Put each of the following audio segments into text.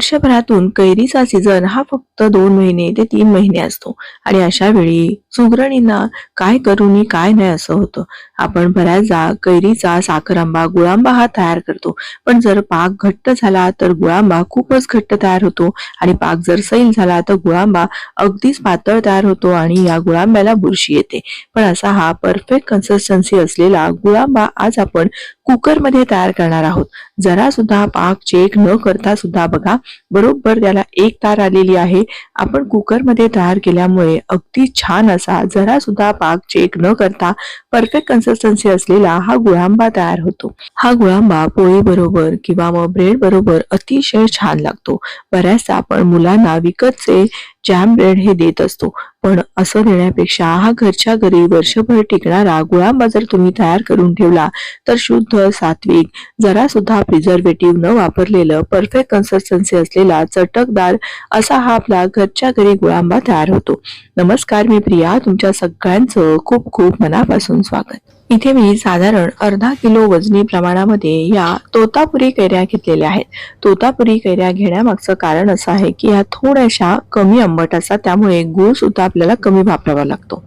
वर्षभरातून कैरीचा season हा फक्त दोन महिने ते तीन महिने असतो. आणि अशा वेळी सुगरणींना काय करून काय नाही असं होतं. आपण बऱ्याचदा कैरीचा साखरांबा गुळांबा हा तयार करतो. पण जर पाक घट्ट झाला तर गुळांबा खूपच घट्ट तयार होतो. आणि पाक जर सैल झाला तर गुळांबा अगदीच पातळ तयार होतो आणि या गुळांब्याला बुरशी येते. पण असा हा परफेक्ट कन्सिस्टन्सी असलेला गुळांबा आज आपण कुकरमध्ये तयार करणार आहोत. जरा सुद्धा पाक चेक न करता सुद्धा बघा बरोबर त्याला एक तार आलेली आहे. आपण कुकरमध्ये तयार केल्यामुळे अगदी छान असा जरा सुद्धा पाक चेक न करता परफेक्ट कन्सिस्टन्सी असलेला हा गुळांबा तयार होतो. हा गुळांबा पोळी बरोबर किंवा मग ब्रेड बरोबर अतिशय छान लागतो. बऱ्याचदा आपण मुलांना विकतचे जॅम ब्रेड हे देत असतो. पण असं देण्यापेक्षा हा घरच्या घरी वर्षभर टिकणारा गुळांबा जर तुम्ही तयार करून ठेवला तर शुद्ध सात्विक जरा सुद्धा प्रिझर्वेटिव्ह न वापरलेलं परफेक्ट कन्सिस्टन्सी असलेला चटकदार असा हा आपला घरच्या घरी गुळांबा तयार होतो. नमस्कार मी प्रिया तुमच्या सगळ्यांचं खूप खूप मनापासून स्वागत. इथे मी साधारण अर्धा किलो वजनी प्रमाणामध्ये या तोतापुरी कैऱ्या घेतलेल्या आहेत. तोतापुरी कैऱ्या घेण्यामागचं कारण असं आहे की ह्या थोड्याशा कमी आंबट असतात त्यामुळे गूळ सुद्धा आपल्याला कमी वापरावा लागतो.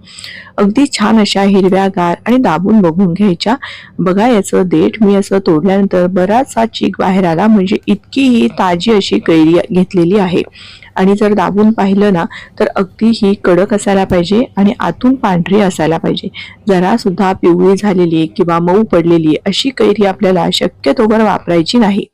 अगदी छान अशा हिरव्यागार आणि दाबून बघून घ्यायच्या. बघा याचं देठ मी असं तोडल्यानंतर बराचसा चीक बाहेर आला म्हणजे इतकी ही ताजी अशी कैरी घेतलेली आहे. आणि जर दाबून पाहिलं ना तर अगदी ही कडक असायला पाहिजे आणि आतून पांढरी असायला पाहिजे. जरा सुद्धा पिवळी झालेली किंवा मऊ पडलेली अशी कैरी आपल्याला शक्यतोवर वापरायची नाही.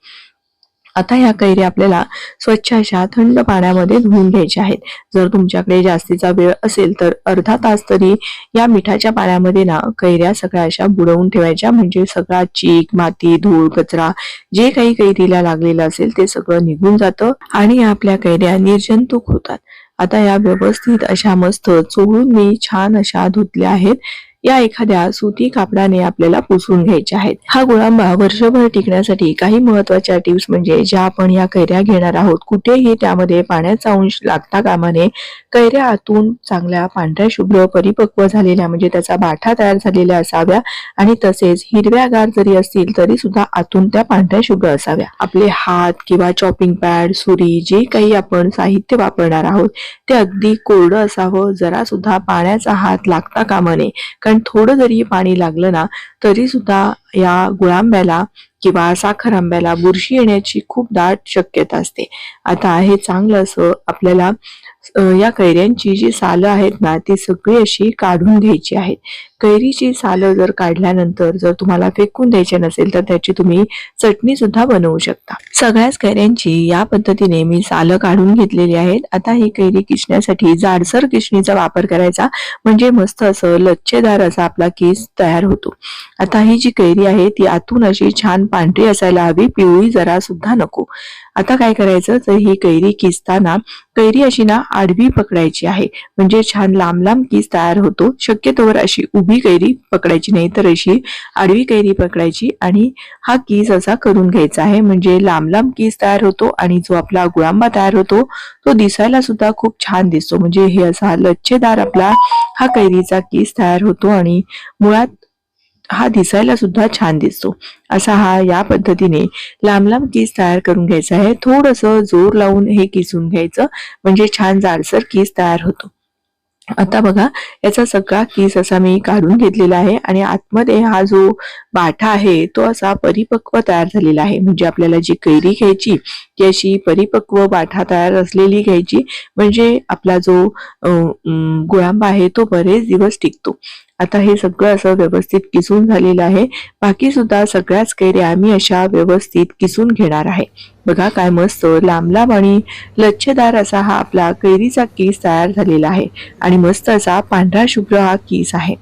आता ह्या कैरी आपल्याला स्वच्छ अशा थंड पाण्यामध्ये धुवून घ्यायच्या आहेत. जर तुमच्याकडे जास्तीचा वेळ असेल तर अर्धा तास तरी या मिठाच्या पाण्यामध्ये ना कैऱ्या सगळ्या अशा बुडवून ठेवायच्या. म्हणजे सगळा चीक माती धूळ कचरा जे काही कैरीला लागलेलं असेल ते सगळं निघून जातं आणि या आपल्या कैऱ्या निर्जंतुक होतात. आता या व्यवस्थित अशा मस्त चोळून मी छान अशा धुतल्या आहेत. या एखाद्या सुती कापडाने आपल्याला पुसून घ्यायच्या आहेत. हा गुळांबा वर्षभर टिकण्यासाठी काही महत्त्वाच्या टिप्स म्हणजे ज्या आपण या कैऱ्या घेणार आहोत कुठेही त्यामध्ये पाण्याचा अंश लागता कामाने कैऱ्या आतून चांगल्या पांढऱ्या शुभ्र परिपक्व झालेल्या म्हणजे त्याचा बाठा तयार झालेल्या असाव्या आणि तसेच हिरव्यागार जरी असतील तरी सुद्धा आतून त्या पांढऱ्या शुभ्र असाव्या. आपले हात किंवा चॉपिंग पॅड सुरी जे काही आपण साहित्य वापरणार आहोत ते अगदी कोरडं असावं. जरा सुद्धा पाण्याचा हात लागता कामा नये कारण थोडं जरी पाणी लागलं ना तरी सुद्धा या गुळांब्याला किंवा साखर आंब्याला बुरशी येण्याची खूप दाट शक्यता असते. आता हे चांगलं असं आपल्याला या कैऱ्यांची जी सालं आहेत ना ती सगळी अशी काढून घ्यायची आहेत. कैरीची सालं जर काढल्यानंतर जर तुम्हाला फेकून द्यायचे नसेल तर त्याची तुम्ही चटणी सुद्धा बनवू शकता. सगळ्याच कैऱ्यांची या पद्धतीने मी सालं काढून घेतलेली आहेत. आता ही कैरी किसण्यासाठी जाडसर किसणीचा वापर करायचा. म्हणजे मस्त असं लच्छेदार असा आपला केस तयार होतो. आता ही जी कैरी आहे ती आतून अशी छान पांढरी असायला हवी पिवळी जरा सुद्धा नको. आता काय करायचं? तर ही कैरी किसताना कैरी अशी ना आडवी पकडायची आहे. म्हणजे छान लांब लांब किस तयार होतो. शक्यतोवर अशी उभी कैरी पकडायची नाही तर अशी आडवी कैरी पकडायची आणि हा कीस असा करून घ्यायचा आहे. म्हणजे लांब लांब कीस तयार होतो आणि जो आपला गुळांबा तयार होतो तो दिसायला सुद्धा खूप छान दिसतो. म्हणजे हे असा लच्छेदार आपला हा कैरीचा कीस तयार होतो आणि मुळात हा दिसायला सुद्धा छान दिसतो. असा हा या पद्धतीने लांब लांब केस तयार करून घ्यायचा आहे. थोडस जोर लावून हे किसून घ्यायचं. म्हणजे छान जाडसर केस तयार होतो. आता बघा याचा सगळा केस असा मी काढून घेतलेला आहे आणि आतमध्ये हा जो बाठा आहे तो असा परिपक्व तयार झालेला आहे. म्हणजे आपल्याला जी कैरी घ्यायची ती अशी परिपक्व बाठा तयार असलेली घ्यायची. म्हणजे आपला जो गुळांबा आहे तो बरेच दिवस टिकतो. आता हे सगळं असं व्यवस्थित किसून झालेलं आहे. बाकी सुद्धा सगळ्याच कैऱ्या मी अशा व्यवस्थित किसून घेणार आहे. बघा काय मस्त लांब लांब आणि लच्छेदार असा हा आपला कैरीचा कीस तयार झालेला आहे. आणि मस्त असा पांढरा शुभ्र हा कीस आहे.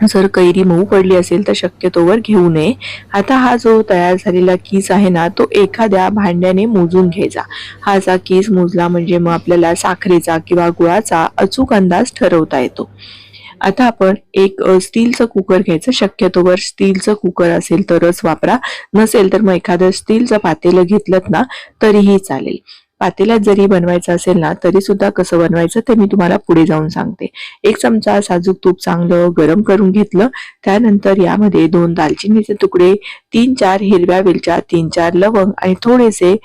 जर कैरी मऊ पडली असेल तर शक्यतोवर घेऊ नये. आता हा जो तयार झालेला कीस आहे ना तो एखाद्या भांड्याने मोजून घ्यायचा. हा असा कीस मोजला म्हणजे मग आपल्याला साखरेचा किंवा गुळाचा अचूक अंदाज ठरवता येतो. आता आपण एक स्टीलचं कुकर घ्यायचं. शक्यतोवर स्टीलचं कुकर असेल तरच वापरा. नसेल तर मग एखादं स्टीलचं पातेलं घेतलं ना तरीही चालेल. पातेल्यात जरी बनवायचं असेल ना तरी सुद्धा कसं बनवायचं ते मी तुम्हाला पुढे जाऊन सांगते. एक चमचा साजूक तूप चांगलं गरम करून घेतलं. त्यानंतर यामध्ये दोन दालचिनीचे तुकडे तीन चार हिरव्या वेलच्या तीन चार लवंग आणि थोडेसे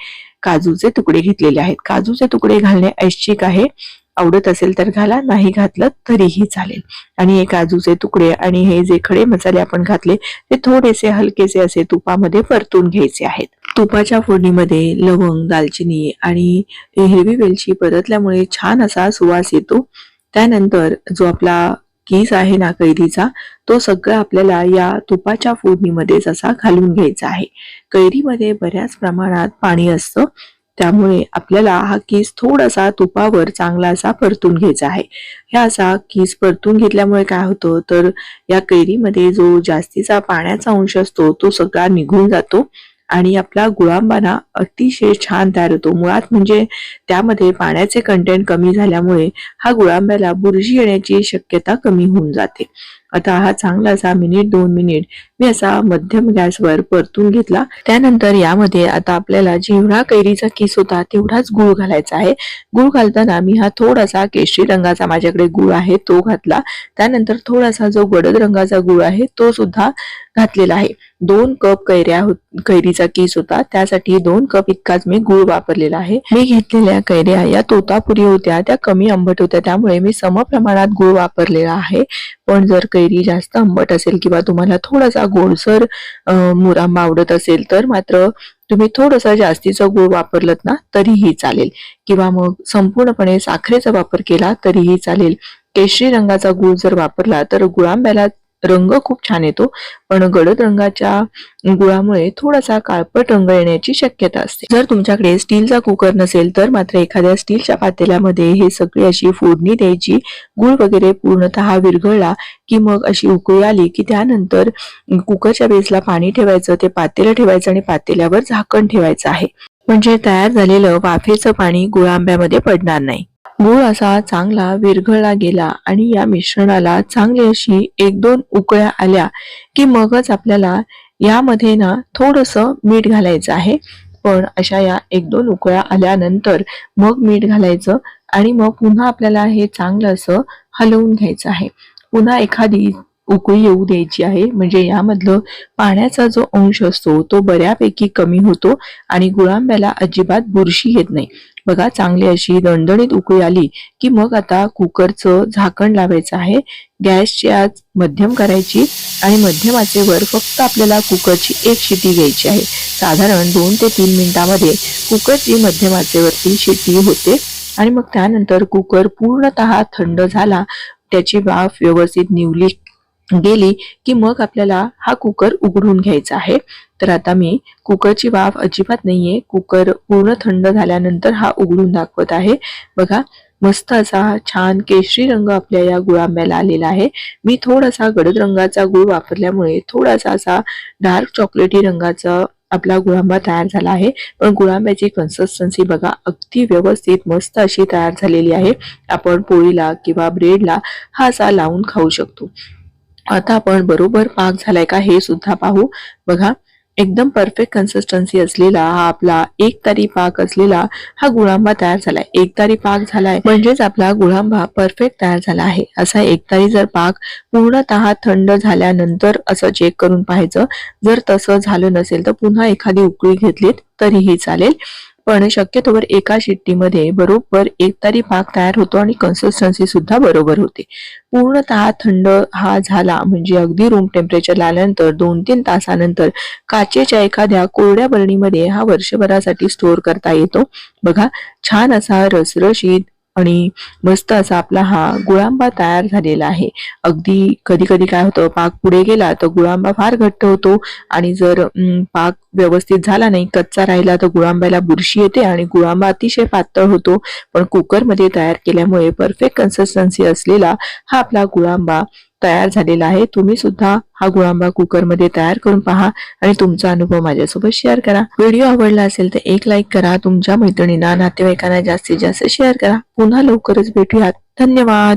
काजूचे तुकडे घेतलेले आहेत. काजूचे तुकडे घालणे ऐच्छिक आहे. आवडत असेल तर घाला नाही घातलं तरीही चालेल. आणि हे काजूचे तुकडे आणि हे जे खडे मसाले आपण घातले ते थोडेसे हलकेसे असे तुपामध्ये परतून घ्यायचे आहेत. तुपाच्या फोडणीमध्ये लवंग दालचिनी आणि हिरवी वेलची परतल्यामुळे छान असा सुवास येतो. त्यानंतर जो आपला कीस आहे ना कैरीचा तो सगळा आपल्याला या तुपाच्या फोडणीमध्येच असा घालून घ्यायचा आहे. कैरीमध्ये बऱ्याच प्रमाणात पाणी असतं. त्यामुळे आपल्याला हा कीस थोडासा तुपावर चांगला असा परतून घ्यायचा आहे. ह्या असा कीस परतून घेतल्यामुळे काय होतं? तर या कैरीमध्ये जो जास्तीचा पाण्याचा अंश असतो तो सगळा निघून जातो आणि आपला गुळांबाना अतिशय छान तयार होतो. मुळात म्हणजे त्यामध्ये पाण्याचे कंटेंट कमी झाल्यामुळे हा गुळांब्याला बुरशी येण्याची शक्यता कमी होऊन जाते. आता हा चांगला असा मिनिट दोन मिनिट मी असा मध्यम गॅसवर परतून घेतला. त्यानंतर यामध्ये आता आपल्याला जेवढा कैरीचा किस होता तेवढाच गुळ घालायचा आहे. गुळ घालताना मी हा थोडासा केशरी रंगाचा माझ्याकडे गुळ आहे तो घातला. त्यानंतर थोडासा जो गडद रंगाचा गुळ आहे तो सुद्धा घातलेला आहे. दोन कप कैऱ्या कैरीचा केस होता. त्यासाठी दोन कप इतकाच मी गुळ वापरलेला आहे. मी घेतलेल्या कैऱ्या या तोतापुरी होत्या त्या कमी आंबट होत्या. त्यामुळे मी समप्रमाणात गुळ वापरलेला आहे. पण जर कैरी जास्त आंबट असेल किंवा तुम्हाला थोडासा गोडसर मुरांबा आवडत असेल तर मात्र तुम्ही थोडंसं जास्तीचं गुळ वापरलत ना तरीही चालेल. किंवा मग संपूर्णपणे साखरेचा वापर केला तरीही चालेल. केशरी रंगाचा गुळ जर वापरला तर गुळांब्याला रंग खूप छान येतो. पण गडद रंगाच्या गुळामुळे थोडासा काळपट रंग येण्याची शक्यता असते. जर तुमच्याकडे स्टीलचा कुकर नसेल तर मात्र एखाद्या स्टीलच्या पातेल्यामध्ये हे सगळी अशी फोडणी द्यायची. गुळ वगैरे पूर्णतः विरघळला की मग अशी उकळी आली की त्यानंतर कुकरच्या बेसला पाणी ठेवायचं ते पातेलं ठेवायचं आणि पातेल्यावर झाकण ठेवायचं आहे. म्हणजे तयार झालेलं वाफेचं पाणी गुळांब्यामध्ये पडणार नाही. गूळ असा चांगला विरघळला गेला आणि या मिश्रणाला चांगली अशी एक दोन उकळ्या आल्या की मगच आपल्याला यामध्ये ना थोडस मीठ घालायचं आहे. पण अशा या एक दोन उकळ्या आल्यानंतर मग मीठ घालायचं आणि मग पुन्हा आपल्याला हे चांगलं असं हलवून घ्यायचं आहे. पुन्हा एखादी उकळी येऊ द्यायची आहे. म्हणजे यामधलं पाण्याचा जो अंश असतो तो बऱ्यापैकी कमी होतो आणि गुळांब्याला अजिबात बुरशी येत नाही. बघा चांगली अशी दणदणीत उकळी आली की मग आता कुकरचं झाकण लावायचं आहे. गॅसची आज मध्यम करायची आणि मध्यमाचेवर फक्त आपल्याला कुकरची एक शिटी घ्यायची आहे. साधारण दोन ते तीन मिनिटामध्ये कुकरची मध्यम आचेवरती शिटी होते आणि मग त्यानंतर कुकर पूर्णतः थंड झाला त्याची वाफ व्यवस्थित निवली गेली की मग आपल्याला हा कुकर उघडून घ्यायचा आहे. तर आता मी कुकरची वाफ अजिबात नाहीये. कुकर पूर्ण थंड झाल्यानंतर हा उघडून दाखवत आहे. बघा मस्त असा छान केशरी रंग आपल्या या गुळांब्याला आलेला आहे. मी थोडासा गडद रंगाचा गुळ वापरल्यामुळे थोडासा असा डार्क चॉकलेटी रंगाचा आपला गुळांबा तयार झाला आहे. पण गुळांब्याची कन्सिस्टन्सी बघा अगदी व्यवस्थित मस्त अशी तयार झालेली आहे. आपण पोळीला किंवा ब्रेडला हा असा लावून खाऊ शकतो. आता आपण बरोबर पाक झालाय का हे सुद्धा पाहू. बघा एकदम परफेक्ट कन्सिस्टन्सी असलेला हा आपला एक तारी पाक असलेला हा गुळांबा तयार झालाय. एक तारी पाक झालाय म्हणजेच आपला गुळांबा परफेक्ट तयार झाला आहे. असा एक तारी जर पाक पूर्णतः थंड झाल्यानंतर असं चेक करून पाहायचं. जर तसं झालं नसेल तर पुन्हा एखादी उकळी घेतलीत तरीही चालेल. पण शक्यतोवर एका शिट्टीमध्ये बरोबर एक तारी पाक तयार होतो आणि कन्सिस्टन्सी सुद्धा बरोबर होते. पूर्णतः थंड हा झाला म्हणजे अगदी रूम टेम्परेचर आल्यानंतर दोन तीन तासानंतर काचेच्या एखाद्या कोरड्या बरणीमध्ये हा वर्षभरासाठी स्टोअर करता येतो. बघा छान असा रसरशीत आणि मस्त असा आपला हा गुळांबा तयार झालेला आहे. अगदी कधी कधी काय होतं पाक पुढे गेला तर गुळांबा फार घट्ट होतो आणि जर पाक व्यवस्थित झाला नाही कच्चा राहिला तर गुळांब्याला बुरशी येते आणि गुळांबा अतिशय पातळ होतो. पण कुकरमध्ये तयार केल्यामुळे परफेक्ट कन्सिस्टन्सी असलेला हा आपला गुळांबा तयार झालेला आहे. तुम्ही सुद्धा हा गुळांबा कुकरमध्ये तयार करून पहा आणि तुमचा अनुभव माझ्यासोबत शेअर करा. व्हिडिओ आवडला असेल तर एक लाईक करा. तुमच्या मैत्रिणींना नातेवाईकांना जास्तीत जास्त शेअर करा. पुन्हा लवकरच भेटूयात. धन्यवाद.